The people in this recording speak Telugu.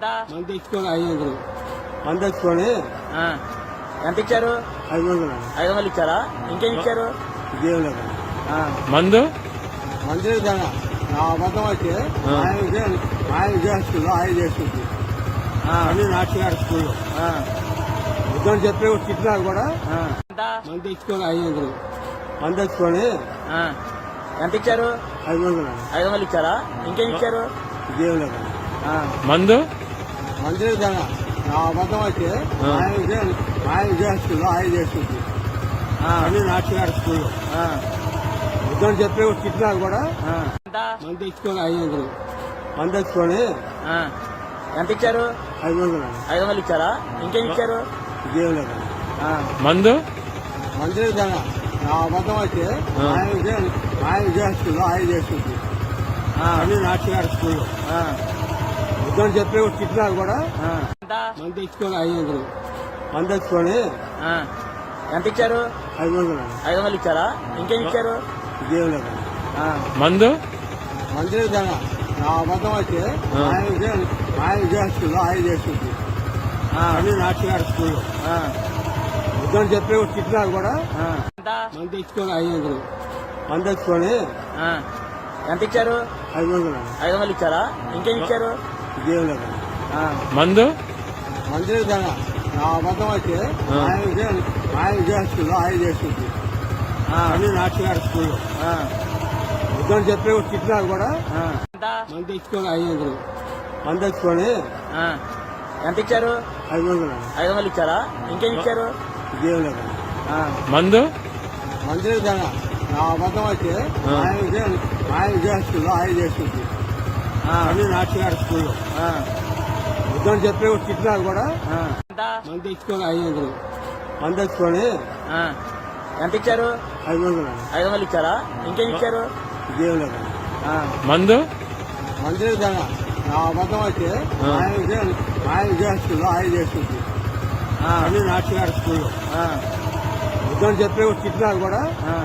మంది తెచ్చుకొని ఐదు వందలు. మంది తెచ్చుకొని ఆ. ఎంత ఇచ్చారు? ఐదు వందలు. ఐదు వందలు ఇచ్చారా? ఇంకేం ఇచ్చారు? ఇదేం లేదండి ఆ. మందు? మంది నా అబద్ధం అయితే ఆ. ఆయన విజయ- ఆయన విజయస్తులు ఆయన చేస్తుంది ఆ. అని నాట్యగారి స్కూల్లో ఆ. ఇద్దరు చెప్పే తిట్టినా కూడా మంది తెచ్చుకొని ఐదు వందలు. మంది తెచ్చుకొని. ఎంత ఇచ్చారు? ఐదు వందలు. ఐదు వందలు ఇచ్చారా? ఇంకేం ఇచ్చారు? ఇదేం లేదండి ఆ. మందు? మంది నా అబద్ధం అయితే. ఆయన విజయ- ఆయన చేస్తుంది ఆ. అని స్కూల్లో. ఆ. ఇద్దరు చెప్పే తిట్టినా కూడా మంది తెచ్చుకొని ఐదు వందలు. మంది తెచ్చుకొని. ఎంత ఇచ్చారు? ఐదు వందలు. ఐదు వందలు ఇచ్చారా? ఇంకేం ఇచ్చారు? ఇదేం. మందు? నా అబద్ధం అయితే. ఆయన విజయ- ఆయన విజయస్తులు ఆయన చేస్తుంది ఆ. అని స్కూల్లో. ఆ. ఇద్దరు చెప్పే తిట్టినా కూడా. మంది తెచ్చుకొని ఐదు వందలు. మంది తెచ్చుకొని ఆ. ఎంత ఇచ్చారు? ఐదు వందలు. ఐదు వందలు ఇచ్చారా? ఇంకేం ఇచ్చారు? ఇదేం. మందు? మంది నా అబద్ధం అయితే ఆ. ఆయన విజయ- ఆయన చేస్తుంది ఆ. అని నాట్యగారి స్కూల్లో. ఆ. ఇద్దరు చెప్పే తిట్టినా కూడా. మంది తెచ్చుకొని ఐదు వందలు. మంది తెచ్చుకొని ఆ. ఎంత ఇచ్చారు? ఐదు వందలు. ఐదు వందలు ఇచ్చారా? ఇంకేం ఇచ్చారు. మందు? మంది నా అబద్ధం అయితే. ఆయన విజయ- ఆయన విజయస్తులు ఆయన చేస్తుంది ఆ. అని నాట్యగారి స్కూల్లో. ఆ. ఇద్దరు చెప్పే తిట్టినా కూడా మంది తెచ్చుకొని ఐదు వందలు. మంది తెచ్చుకొని. ఎంత ఇచ్చారు? ఐదు వందలు. ఐదు వందలు ఇచ్చారా? ఇంకేం ఇచ్చారు? ఇదేం. మందు? మంది నా అబద్ధం అయితే. ఆయన విజయ- ఆయన విజయస్తులు ఆయన చేస్తుంది ఆ. అని నాట్యగారి స్కూల్లో ఆ. ఇద్దరు చెప్పే తిట్టినా కూడా మంది తెచ్చుకొని ఐదు వందలు మంది తెచ్చుకొని. ఎంత ఇచ్చారు ఐదు వందలు ఐదు వందలు ఇచ్చారా ఇంకేం ఇచ్చారు ఇదేం లేదండి ఆ. మందు మంది దాకా నా అబద్ధం అయితే ఆ. ఆయన ఆయన ఆయన చేస్తుంది ఆ. అని నాట్యగారి స్కూల్లో ఆ. ఇద్దరు చెప్పే తిట్టినా కూడా ఆ.